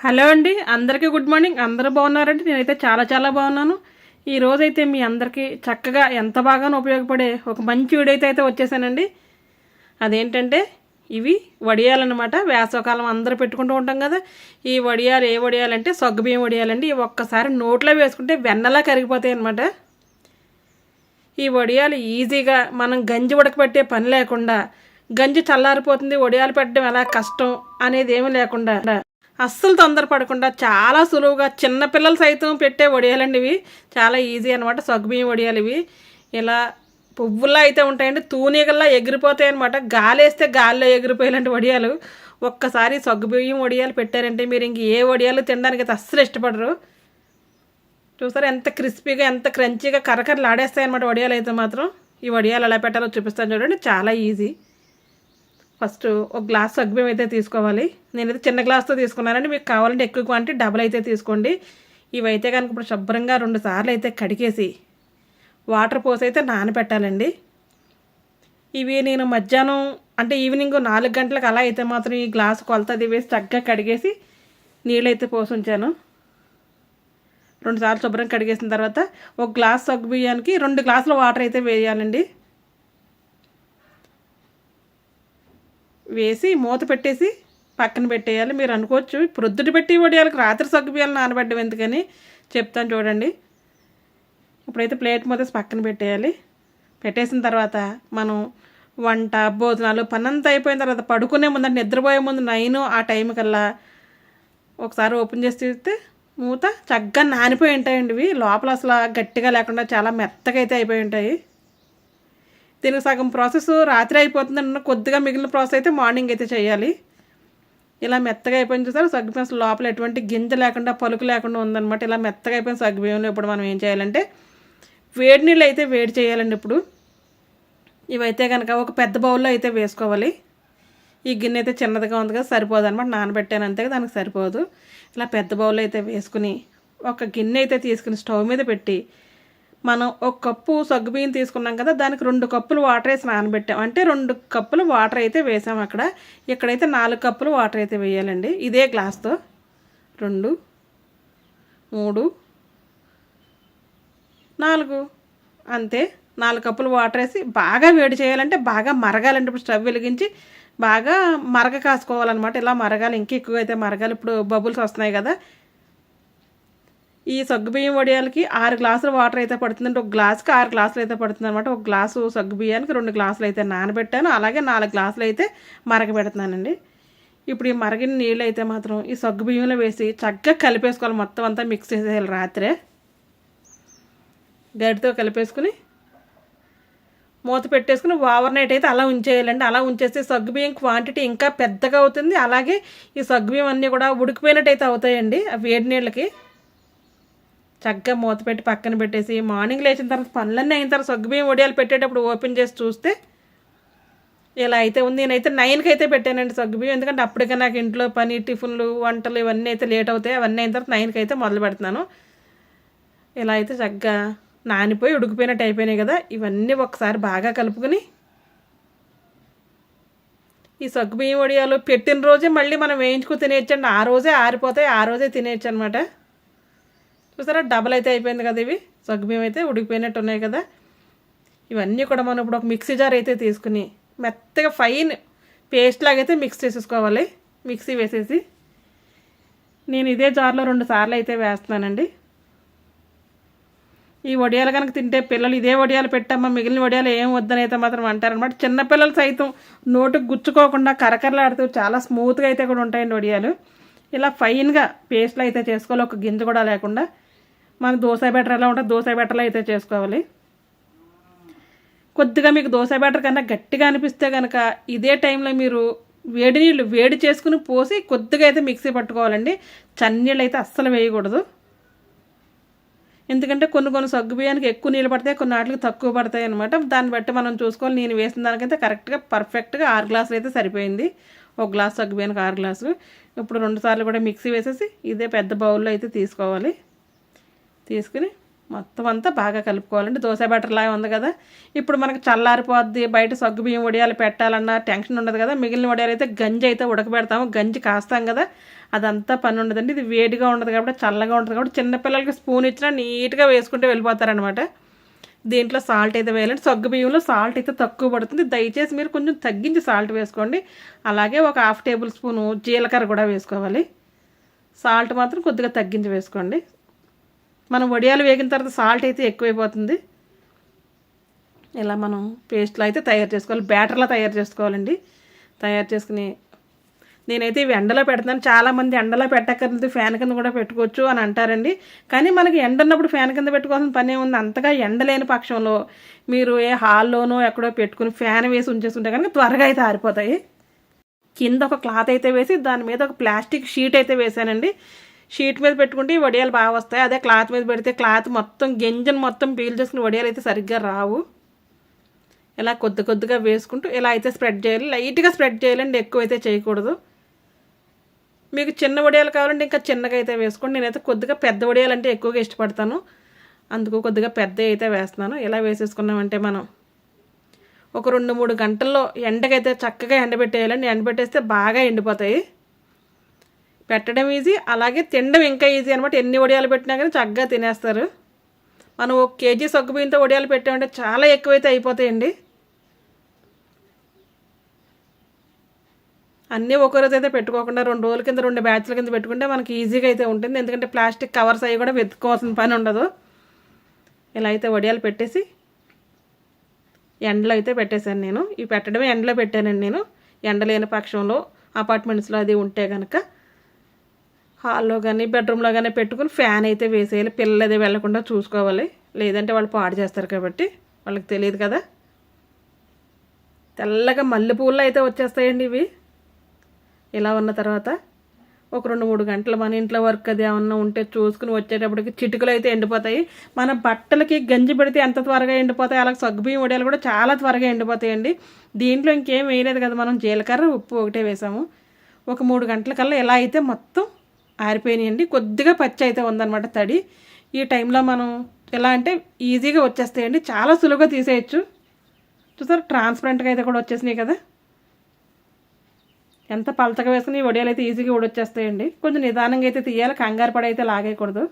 Hello అండి అందరికీ good morning. అందరూ బాగున్నారండి? నేనైతే చాలా చాలా బాగున్నాను. ఈ రోజైతే మీ అందరికీ చక్కగా ఎంత బాగానో ఉపయోగపడే ఒక మంచి వీడియో అయితే వచ్చేసానండి. అదేంటంటే ఇవి వడియాలన్నమాట. వేసవకాలం అందరూ పెట్టుకుంటూ ఉంటాం కదా. ఈ వడియాలు ఏ వడియాలంటే సగ్గుబియ్యం వడియాలండి. ఇవి ఒక్కసారి నోట్లో వేసుకుంటే వెన్నలా కరిగిపోతాయి అనమాట ఈ వడియాలు ఈజీగా మనం గంజి ఉడకబెట్టే పని లేకుండా గంజి చల్లారిపోతుంది వడియాలు పెట్టడం ఎలా కష్టం అనేది ఏమీ లేకుండా. అస్సలు తొందరపడకుండా చాలా సులువుగా చిన్నపిల్లలు సైతం పెట్టే వడియాలండి ఇవి. చాలా ఈజీ అనమాట సగ్గుబియ్యం వడియాలు ఇవి. ఇలా పువ్వుల్లా అయితే ఉంటాయండి తూనీగల్లా ఎగిరిపోతాయి అనమాట గాలేస్తే గాల్లో గాలిలో ఎగిరిపోయేలాంటి వడియాలు. ఒక్కసారి సగ్గుబియ్యం వడియాలు పెట్టారంటే మీరు ఇంక ఏ వడియాలు తినడానికి అయితే అస్సలు ఇష్టపడరు. చూసారు ఎంత క్రిస్పీగా ఎంత క్రంచీగా కరకరలు ఆడేస్తాయి అనమాట వడియాలు అయితే మాత్రం. ఈ వడియాలు ఎలా పెట్టాలో చూపిస్తాను చూడండి చాలా ఈజీ. ఫస్ట్ ఒక గ్లాస్ సగ్గుబియ్యం అయితే తీసుకోవాలి. నేనైతే చిన్న గ్లాస్తో తీసుకున్నానండి. మీకు కావాలంటే ఎక్కువ క్వాంటిటీ డబల్ అయితే తీసుకోండి. ఇవైతే కనుక ఇప్పుడు శుభ్రంగా రెండు సార్లు అయితే కడిగేసి వాటర్ పోసి అయితే నానబెట్టాలండి ఇవి నేను మధ్యాహ్నం అంటే ఈవినింగ్ నాలుగు గంటలకు అలా అయితే మాత్రం ఈ గ్లాస్ కొలతది వేసి చక్కగా కడిగేసి నీళ్ళైతే పోసి ఉంచాను. రెండుసార్లు శుభ్రంగా శుభ్రం కడిగేసిన తర్వాత ఒక గ్లాస్ సగ్గు బియ్యానికి రెండు గ్లాసుల వాటర్ అయితే వేయాలండి. వేసి మూత పెట్టేసి పక్కన పెట్టేయాలి. మీరు అనుకోవచ్చు ప్రొద్దుటి పెట్టి వడియాలకు రాత్రి సగ్గు బియ్యాలు నానబెట్టడం ఎందుకని చెప్తాను చూడండి. ఇప్పుడైతే ప్లేట్ మూతేసి పక్కన పెట్టేయాలి. పెట్టేసిన తర్వాత మనం వంట భోజనాలు పనంతా అయిపోయిన తర్వాత పడుకునే ముందు అంటే నిద్రపోయే ముందు నైన్ ఆ టైం కల్లా ఒకసారి ఓపెన్ చేసి తీస్తే మూత చక్కగా నానిపోయి ఉంటాయండి ఇవి. లోపల అసలు గట్టిగా లేకుండా చాలా మెత్తగా అయితే అయిపోయి ఉంటాయి. దీనికి సగం ప్రాసెస్ రాత్రి అయిపోతుంది కొద్దిగా మిగిలిన ప్రాసెస్ అయితే మార్నింగ్ అయితే చేయాలి. ఇలా మెత్తగా అయిపోయిన చూసారు? సగ్గుబియ్యం అసలు లోపల ఎటువంటి గింజ లేకుండా పలుకు లేకుండా ఉందన్నమాట. ఇలా మెత్తగా అయిపోయిన సగ్గుబియ్యంలో ఇప్పుడు మనం ఏం చేయాలంటే వేడి నీళ్ళు అయితే వేడి చేయాలండి ఇప్పుడు. ఇవైతే కనుక ఒక పెద్ద బౌల్లో అయితే వేసుకోవాలి. ఈ గిన్నె అయితే చిన్నదిగా ఉంది కదా సరిపోదు అనమాట నానబెట్టాను అంతే దానికి సరిపోదు. ఇలా పెద్ద బౌల్లో అయితే వేసుకుని ఒక గిన్నె అయితే తీసుకుని స్టవ్ మీద పెట్టి మనం ఒక కప్పు సగ్గుబియ్యం తీసుకున్నాం కదా దానికి రెండు కప్పులు వాటర్ వేసి నానబెట్టాం. అంటే రెండు కప్పులు వాటర్ అయితే వేసాం అక్కడ. ఇక్కడైతే నాలుగు కప్పులు వాటర్ అయితే వేయాలండి. ఇదే గ్లాస్తో. రెండు మూడు నాలుగు. అంతే. నాలుగు కప్పులు వాటర్ వేసి బాగా వేడి చేయాలంటే బాగా మరగాలండి. ఇప్పుడు స్టవ్ వెలిగించి బాగా మరగ కాసుకోవాలన్నమాట. ఇలా మరగాలి. ఇంకా ఎక్కువ అయితే మరగాలి. ఇప్పుడు బబుల్స్ వస్తున్నాయి కదా. ఈ సగ్గుబియ్యం వడియాలకి ఆరు గ్లాసులు వాటర్ అయితే పడుతుందంటే ఒక గ్లాస్కి ఆరు గ్లాసులు అయితే పడుతుంది అనమాట ఒక గ్లాసు సగ్గుబియ్యానికి రెండు గ్లాసులు అయితే నానబెట్టాను. అలాగే నాలుగు గ్లాసులు అయితే మరగబెడుతున్నానండి. ఇప్పుడు ఈ మరగిన నీళ్ళు అయితే మాత్రం ఈ సగ్గుబియ్యంలో వేసి చక్కగా కలిపేసుకోవాలి. మొత్తం అంతా మిక్స్ చేసేయాలి రాత్రే. గడితో కలిపేసుకుని మూత పెట్టేసుకుని ఓవర్ నైట్ అయితే అలా ఉంచేయాలండి. అలా ఉంచేస్తే సగ్గుబియ్యం క్వాంటిటీ ఇంకా పెద్దగా అవుతుంది. అలాగే ఈ సగ్గుబియ్యం అన్నీ కూడా ఉడికిపోయినట్టు అయితే అవుతాయండి. ఆ వేడి నీళ్ళకి. చక్కగా మూత పెట్టి పక్కన పెట్టేసి మార్నింగ్ లేచిన తర్వాత పనులన్నీ అయిన తర్వాత సగ్గుబియ్యం వడియాలు పెట్టేటప్పుడు ఓపెన్ చేసి చూస్తే ఇలా అయితే ఉంది. నేనైతే నైన్కి అయితే పెట్టానండి సగ్గుబియ్యం. ఎందుకంటే అప్పటికే నాకు ఇంట్లో పని టిఫిన్లు వంటలు ఇవన్నీ అయితే లేట్ అవుతాయి. అవన్నీ అయిన తర్వాత నైన్కి అయితే మొదలు పెడుతున్నాను. ఇలా అయితే చక్కగా నానిపోయి ఉడికిపోయినట్టు అయిపోయినాయి కదా. ఇవన్నీ ఒకసారి బాగా కలుపుకొని ఈ సగ్గుబియ్యం వడియాలు పెట్టిన రోజే మళ్ళీ మనం వేయించుకుని తినేయచ్చండి. ఆ రోజే ఆరిపోతాయి ఆ రోజే తినేయచ్చు అనమాట చూసారా? డబల్ అయితే అయిపోయింది కదా ఇవి. సగ్గుబియ్యం అయితే ఉడికిపోయినట్టు ఉన్నాయి కదా. ఇవన్నీ కూడా మనం ఇప్పుడు ఒక మిక్సీ జార్ అయితే తీసుకుని మెత్తగా ఫైన్ పేస్ట్ లాగైతే మిక్స్ చేసేసుకోవాలి. మిక్సీ వేసేసి. నేను ఇదే జార్లో రెండు సార్లు అయితే వేస్తున్నానండి. ఈ వడియాలు కనుక తింటే పిల్లలు ఇదే వడియాలు పెట్టమ్మా మిగిలిన వడియాలు ఏం వద్దని అయితే మాత్రం అంటారనమాట చిన్నపిల్లలు సైతం నోటుకు గుచ్చుకోకుండా కరకరలాడుతూ చాలా స్మూత్గా అయితే కూడా ఉంటాయండి వడియాలు. ఇలా ఫైన్గా పేస్ట్లు అయితే చేసుకోవాలి. ఒక గింజ కూడా లేకుండా. మన దోశ బెటర్ ఎలా ఉంటుంది దోశ బెటర్లో అయితే చేసుకోవాలి. కొద్దిగా మీకు దోశ బెటర్ కన్నా గట్టిగా అనిపిస్తే కనుక ఇదే టైంలో మీరు వేడి నీళ్ళు వేడి చేసుకుని పోసి కొద్దిగా అయితే మిక్సీ పట్టుకోవాలండి. చన్నీళ్ళు అయితే అస్సలు వేయకూడదు. ఎందుకంటే కొన్ని కొన్ని సగ్గు బియ్యానికి ఎక్కువ నీళ్ళు పడతాయి కొన్ని వాటికి తక్కువ పడతాయి అనమాట దాన్ని బట్టి మనం చూసుకోవాలి నేను వేసిన దానికైతే కరెక్ట్గా పర్ఫెక్ట్గా ఆరు గ్లాసులు అయితే సరిపోయింది. ఒక గ్లాస్ సగ్గు బియ్యానికి ఆరు గ్లాసులు. ఇప్పుడు రెండు సార్లు కూడా మిక్సీ వేసేసి ఇదే పెద్ద బౌల్లో అయితే తీసుకోవాలి. తీసుకుని మొత్తం అంతా బాగా కలుపుకోవాలండి. దోశ బ్యాటర్ లాగా ఉంది కదా. ఇప్పుడు మనకు చల్లారిపోద్ది బయట సగ్గు బియ్యం వడియాలు పెట్టాలన్న టెన్షన్ ఉండదు కదా. మిగిలిన వడియాలు అయితే గంజి అయితే ఉడకబెడతాము. గంజి కాస్తాం కదా. అదంతా పని ఉండదండి. ఇది వేడిగా ఉండదు కాబట్టి చల్లగా ఉంటుంది కాబట్టి చిన్నపిల్లలకి స్పూన్ ఇచ్చినా నీట్గా వేసుకుంటే వెళ్ళిపోతారనమాట దీంట్లో సాల్ట్ అయితే వేయాలండి. సగ్గు బియ్యంలో సాల్ట్ అయితే తక్కువ పడుతుంది. దయచేసి మీరు కొంచెం తగ్గించి సాల్ట్ వేసుకోండి. అలాగే ఒక హాఫ్ టేబుల్ స్పూను జీలకర్ర కూడా వేసుకోవాలి. సాల్ట్ మాత్రం కొద్దిగా తగ్గించి వేసుకోండి. మనం వడియాలు వేగిన తర్వాత సాల్ట్ అయితే ఎక్కువైపోతుంది. ఇలా మనం పేస్ట్లో అయితే తయారు చేసుకోవాలి. బ్యాటర్లా తయారు చేసుకోవాలండి. తయారు చేసుకుని నేనైతే ఇవి ఎండలో పెడతాను చాలామంది ఎండలో పెట్టక్కర్లేదు ఫ్యాన్ కింద కూడా పెట్టుకోవచ్చు అని అంటారండి. కానీ మనకి ఎండ ఉన్నప్పుడు ఫ్యాన్ కింద పెట్టుకోవాల్సిన పనే ఉంది అంతగా ఎండ లేని పక్షంలో మీరు ఏ హాల్లోనో ఎక్కడో పెట్టుకుని ఫ్యాన్ వేసి ఉంచేస్తుంటే కనుక త్వరగా అయితే ఆరిపోతాయి. కింద ఒక క్లాత్ అయితే వేసి దాని మీద ఒక ప్లాస్టిక్ షీట్ అయితే వేసానండి షీట్ మీద పెట్టుకుంటే ఈ వడియాలు బాగా వస్తాయి. అదే క్లాత్ మీద పెడితే క్లాత్ మొత్తం గింజను మొత్తం పీల్ చేసుకుని వడియాలు అయితే సరిగ్గా రావు. ఇలా కొద్ది కొద్దిగా వేసుకుంటూ ఇలా అయితే స్ప్రెడ్ చేయాలి. లైట్గా స్ప్రెడ్ చేయాలండి. ఎక్కువ అయితే చేయకూడదు. మీకు చిన్న వడియాలు కావాలంటే ఇంకా చిన్నగా అయితే వేసుకోండి. నేనైతే కొద్దిగా పెద్ద వడియాలు అంటే ఎక్కువగా ఇష్టపడతాను. అందుకు కొద్దిగా పెద్ద అయితే వేస్తున్నాను. ఇలా వేసేసుకున్నామంటే మనం ఒక రెండు మూడు గంటల్లో ఎండకైతే చక్కగా ఎండబెట్టేయాలండి. ఎండబెట్టేస్తే బాగా ఎండిపోతాయి. పెట్టడం ఈజీ అలాగే తినడం ఇంకా ఈజీ అనమాట ఎన్ని వడియాలు పెట్టినా కానీ చక్కగా తినేస్తారు. మనం ఒక కేజీ సగ్గుబియ్యంతో వడియాలు పెట్టామంటే చాలా ఎక్కువైతే అయిపోతాయండి. అన్నీ ఒక రోజు అయితే పెట్టుకోకుండా రెండు రోజుల కింద రెండు బ్యాచ్ల కింద పెట్టుకుంటే మనకి ఈజీగా అయితే ఉంటుంది. ఎందుకంటే ప్లాస్టిక్ కవర్స్ అవి కూడా వెతుక్కోవాల్సిన పని ఉండదు. ఇలా అయితే వడియాలు పెట్టేసి ఎండలో అయితే పెట్టేశాను నేను. ఇవి పెట్టడమే ఎండలో పెట్టానండి నేను. ఎండ లేని పక్షంలో అపార్ట్మెంట్స్లో అది ఉంటే కనుక హాల్లో కానీ బెడ్రూమ్లో కానీ పెట్టుకుని ఫ్యాన్ అయితే వేసేయాలి. పిల్లలు అదే వెళ్ళకుండా చూసుకోవాలి. లేదంటే వాళ్ళు పాడు చేస్తారు కాబట్టి వాళ్ళకి తెలియదు కదా. తెల్లగా మల్లెపూలు అయితే వచ్చేస్తాయండి ఇవి. ఇలా ఉన్న తర్వాత ఒక రెండు మూడు గంటలు మన ఇంట్లో వర్క్ అది ఏమన్నా ఉంటే చూసుకుని వచ్చేటప్పటికి చిటుకులు అయితే ఎండిపోతాయి. మన బట్టలకి గంజి పెడితే ఎంత త్వరగా ఎండిపోతాయి? అలాగే సగ్గుబియ్యం వడియాలు కూడా చాలా త్వరగా ఎండిపోతాయండి. దీంట్లో ఇంకేం వేయలేదు కదా మనం జీలకర్ర ఉప్పు ఒకటే వేసాము. ఒక మూడు గంటల కల్లా ఎలా అయితే మొత్తం ఆరిపోయినాయండి. కొద్దిగా పచ్చి అయితే ఉందన్నమాట తడి. ఈ టైంలో మనం ఎలా అంటే ఈజీగా వచ్చేస్తాయండి. చాలా సులువుగా తీసేయచ్చు. చూసారు? ట్రాన్స్పరెంట్గా అయితే కూడా వచ్చేసినాయి కదా. ఎంత పలచగా వేసుకుని ఈ వడియాలు అయితే ఈజీగా ఉడొచ్చేస్తాయండి కొంచెం నిదానంగా అయితే తీయాలి. కంగారు పడి అయితే లాగేయకూడదు.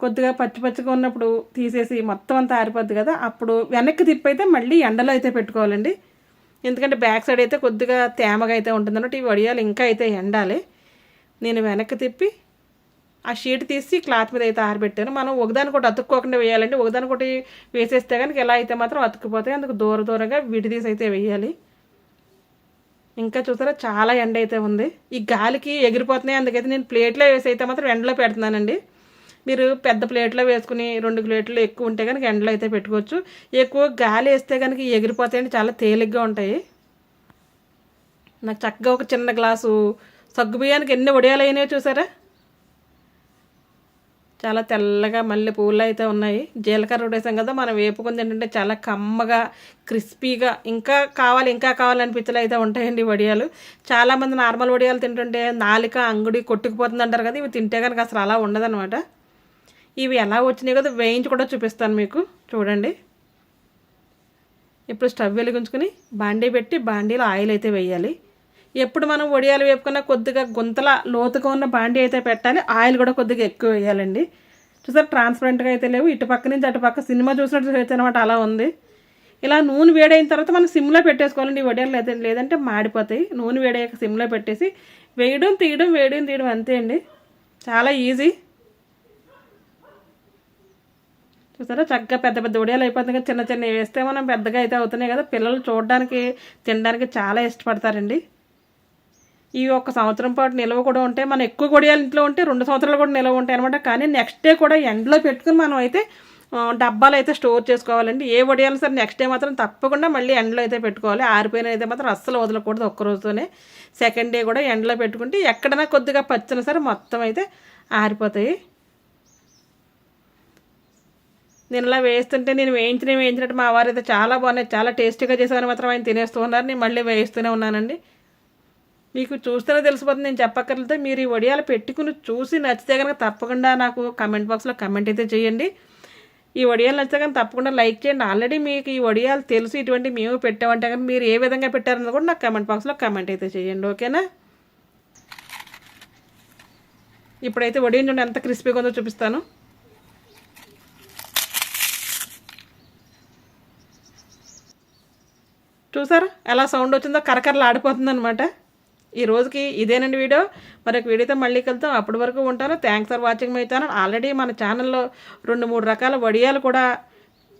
కొద్దిగా పచ్చి పచ్చిగా ఉన్నప్పుడు తీసేసి మొత్తం అంతా ఆరిపోద్ది కదా. అప్పుడు వెనక్కి తిప్పైతే మళ్ళీ ఎండలో అయితే పెట్టుకోవాలండి. ఎందుకంటే బ్యాక్ సైడ్ అయితే కొద్దిగా తేమగా అయితే ఉంటుంది అన్నట్టు ఈ వడియాలు ఇంకా అయితే ఎండాలి. నేను వెనక్కి తిప్పి ఆ షీట్ తీసి క్లాత్ మీద అయితే ఆరబెట్టాను. మనం ఒకదాని ఒకటి అతుక్కోకుండా వేయాలండి. ఒకదాని ఒకటి వేసేస్తే కనుక ఎలా అయితే మాత్రం అతుక్కుపోతాయి అందుకు దూర దూరంగా విడిదీసి అయితే వేయాలి. ఇంకా చూసారా చాలా ఎండ అయితే ఉంది. ఈ గాలికి ఎగిరిపోతున్నాయి. అందుకైతే నేను ప్లేట్లో వేసి అయితే మాత్రం ఎండలో పెడుతున్నానండి. మీరు పెద్ద ప్లేట్లో వేసుకుని రెండు ప్లేట్లు ఎక్కువ ఉంటే కనుక ఎండలో అయితే పెట్టుకోవచ్చు. ఎక్కువ గాలి వేస్తే కనుక ఎగిరిపోతాయండి. చాలా తేలిగ్గా ఉంటాయి. నాకు చక్కగా ఒక చిన్న గ్లాసు సగ్గు బియ్యానికి ఎన్ని వడియాలు అయినాయో చూసారా? చాలా తెల్లగా మల్లె పువ్వులు అయితే ఉన్నాయి. జీలకర్ర ఉడేసాం కదా మనం వేపుకుంది ఏంటంటే చాలా కమ్మగా క్రిస్పీగా ఇంకా కావాలి ఇంకా కావాలనిపించలే అయితే ఉంటాయండి వడియాలు. చాలామంది నార్మల్ వడియాలు తింటుంటే నాలిక అంగుడి కొట్టుకుపోతుంది అంటారు కదా ఇవి తింటే కనుక అసలు అలా ఉండదనమాట ఇవి ఎలా వచ్చినాయి కదా వేయించి కూడా చూపిస్తాను మీకు. చూడండి. ఇప్పుడు స్టవ్ వెలిగించుకుని బాండీ పెట్టి బాండీలో ఆయిల్ అయితే వేయాలి. ఎప్పుడు మనం వడియాలు వేపుకున్న కొద్దిగా గుంతల లోతుగా ఉన్న బాండీ అయితే పెట్టాలి. ఆయిల్ కూడా కొద్దిగా ఎక్కువ వేయాలండి. చూసారు ట్రాన్స్పరెంట్గా అయితే లేవు. ఇటు పక్క నుంచి అటు పక్క సినిమా చూసినట్టు అయితే అనమాట అలా ఉంది. ఇలా నూనె వేడైన తర్వాత మనం సిమ్లో పెట్టేసుకోవాలండి. ఈ వడియాలు లేదా లేదంటే మాడిపోతాయి. నూనె వేడయ్యాక సిమ్లో పెట్టేసి వేయడం తీయడం వేయడం తీయడం అంతే అండి. చాలా ఈజీ. చూసారా చక్కగా పెద్ద పెద్ద ఉడియాలు అయిపోతుంది కదా. చిన్న చిన్న వేస్తే మనం పెద్దగా అయితే అవుతున్నాయి కదా. పిల్లలు చూడడానికి తినడానికి చాలా ఇష్టపడతారండి. ఈ ఒక సంవత్సరం పాటు నిల్వ కూడా ఉంటాయి మనం ఎక్కువ గొడియాలు ఇంట్లో ఉంటే రెండు సంవత్సరాలు కూడా నిల్వ ఉంటాయి అనమాట కానీ నెక్స్ట్ డే కూడా ఎండలో పెట్టుకుని మనం అయితే డబ్బాలు అయితే స్టోర్ చేసుకోవాలండి. ఏ వడియాలు సరే నెక్స్ట్ డే మాత్రం తప్పకుండా మళ్ళీ ఎండలో అయితే పెట్టుకోవాలి. ఆరిపోయిన అయితే మాత్రం అస్సలు వదలకూడదు ఒక్క రోజుతోనే. సెకండ్ డే కూడా ఎండలో పెట్టుకుంటే ఎక్కడైనా కొద్దిగా పచ్చిన సరే మొత్తం అయితే ఆరిపోతాయి. నేను ఇలా వేస్తుంటే నేను వేయించిన వేయించినట్టు మా వారు అయితే చాలా బాగున్నాయి. చాలా టేస్టీగా చేసేవారు మాత్రం ఆయన తినేస్తూ ఉన్నారు. నేను మళ్ళీ వేయిస్తూనే ఉన్నానండి. మీకు చూస్తేనే తెలిసిపోతుంది నేను చెప్పక్కర్లేదు. మీరు ఈ వడియాలు పెట్టుకుని చూసి నచ్చితే కనుక తప్పకుండా నాకు కమెంట్ బాక్స్లో కమెంట్ అయితే చేయండి. ఈ వడియాలు నచ్చితే కానీ తప్పకుండా లైక్ చేయండి. ఆల్రెడీ మీకు ఈ వడియాలు తెలుసు ఇటువంటి మేము పెట్టామంటే కానీ మీరు ఏ విధంగా పెట్టారన్నది కూడా నాకు కమెంట్ బాక్స్లో కమెంట్ అయితే చేయండి ఓకేనా ఇప్పుడైతే వడియం చూడండి ఎంత క్రిస్పీగా ఉందో చూపిస్తాను. చూసారా? ఎలా సౌండ్ వచ్చిందో కరకరలు ఆడిపోతుంది అనమాట ఈ రోజుకి ఇదేనండి వీడియో. మరొక వీడియోతో మళ్ళీ కలుద్దాం. అప్పటి వరకు ఉంటాను. Thanks for watching my channel already మన ఛానల్లో రెండు మూడు రకాల వడియాలు కూడా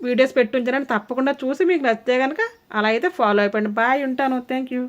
వీడియోస్ పెట్టుంచారని తప్పకుండా చూసి మీకు నచ్చితే కనుక అలా అయితే ఫాలో అయిపోండి. బాయ్ ఉంటాను. Thank you